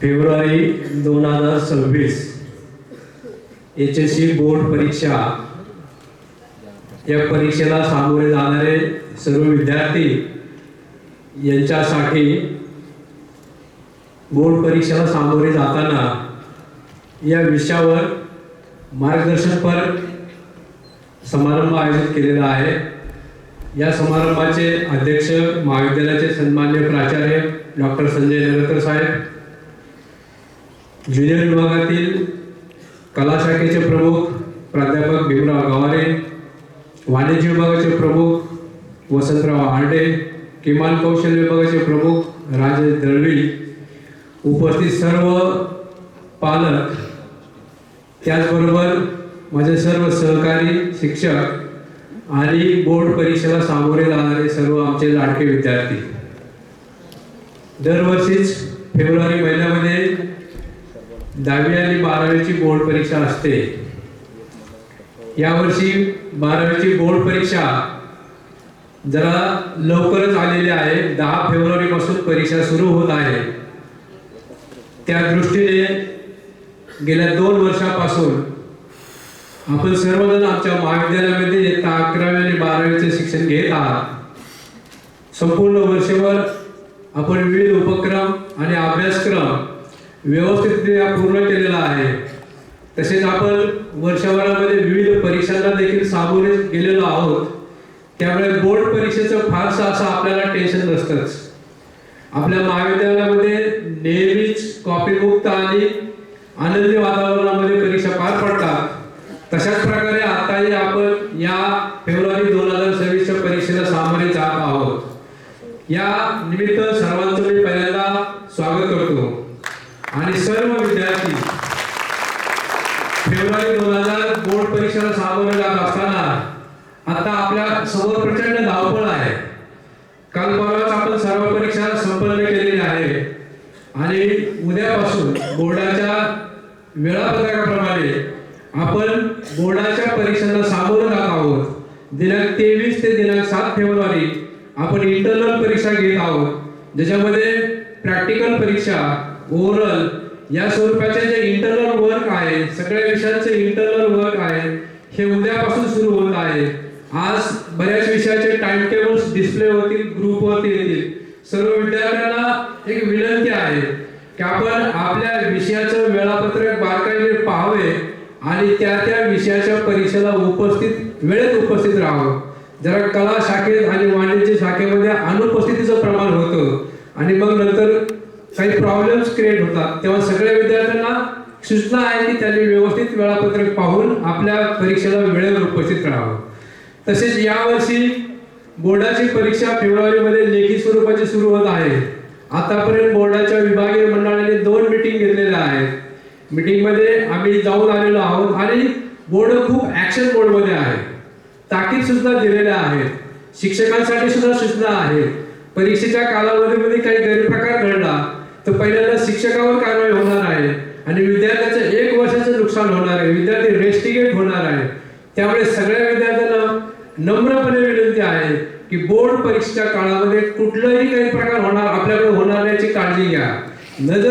February दोन हजार सव्वीस. एच एस सी बोर्ड परीक्षा. या परीक्षेला सामोरे जाणारे सर्व विद्यार्थी यांच्यासाठी बोर्ड परीक्षेला सामोरे जाताना या विषयावर मार्गदर्शनपर समारंभ आयोजित केलेला आहे. या समारंभाचे अध्यक्ष महाविद्यालयाचे सन्मान्य प्राचार्य डॉक्टर संजय नरकर साहेब ज्युनियर विभागातील कला शाखेचे प्रमुख प्राध्यापक भीमराव गवारे वाणिज्य विभागाचे प्रमुख वसंतराव हार्डे किमान कौशल्य विभागाचे प्रमुख राजेश दळवी उपस्थित सर्व पालक त्याचबरोबर माझे सर्व सहकारी शिक्षक आणि बोर्ड परीक्षेला सामोरे जाणारे सर्व आमचे लाडके विद्यार्थी. दरवर्षीच फेब्रुवारी महिन्यामध्ये दहावी आणि बारावीची बोर्ड परीक्षा असते. यावर्षी बारावीची बोर्ड परीक्षा जरा लवकरच आलेली आहे. दहा फेब्रुवारीपासून परीक्षा सुरू होत आहे. त्या दृष्टीने गेल्या दोन वर्षापासून आपण सर्वजण आमच्या महाविद्यालयामध्ये इयत्ता अकरावी आणि बारावीचे शिक्षण घेत आहात. संपूर्ण वर्षभर आपण विविध उपक्रम आणि अभ्यासक्रम व्यवस्थितरित्या पूर्ण केलेला आहे. तसेच आपण वर्षभरामध्ये विविध परीक्षांना देखील सामोरे गेलेलो आहोत. त्यामुळे बोर्ड परीक्षेचं फारसं असं आपल्याला टेन्शन नसतंच. आपल्या महाविद्यालयामध्ये नेहमीच कॉपीमुक्त आणि आनंदी वातावरणामध्ये परीक्षा पार पडतात. तशाच प्रकारे आताही आपण या फेब्रुवारी दोन हजार सव्वीसच्या परीक्षेला सामोरे जात आहोत. या निमित्त सर्वांचं मी पहिल्यांदा स्वागत करतो आणि सर्व विद्यार्थी फेब्रुवारी दोन हजार बोर्ड परीक्षेला सामोरे जात असताना आता आपल्यासमोर प्रचंड धावपळ आहे. काल परवाच आपण सर्व परीक्षा संपन्न केलेली आहे. आणि उद्यापासून बोर्डाच्या वेळापत्रकाप्रमाणे आपण बोर्डाच्या परीक्षांना सामोरं जात आहोत. दिनांक तेवीस ते दिनांक सात फेब्रुवारी आपण इंटरनल परीक्षा घेत आहोत. ज्याच्यामध्ये प्रॅक्टिकल परीक्षा ओरल या स्वरूपाचे जे इंटरनल वर्क आहे सगळ्या विषयांचे इंटरनल वर्क आहे हे उद्यापासून सुरू होत आहे. आज बऱ्याच विषयाचे टाइम टेबल्स डिस्प्ले होतील ग्रुपवरती येतील. सर्व विद्यार्थ्यांना एक विनंती आहे की आपण आपल्या विषयाचं वेळापत्रक बारकाईने पाहावे आणि त्या त्या विषयाच्या परीक्षेला उपस्थित वेळेत उपस्थित राहावं. जरा कला शाखेत आणि वाणिज्य शाखेमध्ये अनुपस्थितीचं प्रमाण होतं. आणि मग नंतर काही प्रॉब्लेम्स क्रिएट होतात. तेव्हा सगळ्या विद्यार्थ्यांना सूचना आहे की त्यांनी व्यवस्थित वेळापत्रक पाहून आपल्या परीक्षेला वेळेवर उपस्थित राहावं. तसेच यावर्षी बोर्डाची परीक्षा फेब्रुवारीमध्ये लेखी स्वरूपाची सुरू होत आहे. आतापर्यंत बोर्डाच्या विभागीय मंडळाने दोन मीटिंग घेतलेल्या आहेत. मीटिंगमध्ये आम्ही जाऊन आलेलो आहोत आणि बोर्ड खूप ॲक्शन मोडमध्ये आहे. ताकीद सुद्धा दिलेल्या आहेत. शिक्षकांसाठी सुद्धा सूचना आहेत परीक्षेच्या कालावधीमध्ये काही गैरप्रकार घडला. तर पहिल्यांदा शिक्षकावर कारवाई होणार आहे आणि विद्यार्थ्याचं एक वर्षाचं नुकसान होणार आहे. विद्यार्थी रेस्टिगेट होणार आहे. त्यामुळे सगळ्या विद्यार्थ्यांना नम्रपणे विनंती आहे की बोर्ड परीक्षेच्या काळामध्ये कुठलाही काही प्रकार होणार आपल्याकडे होणार याची काळजी घ्या. नजर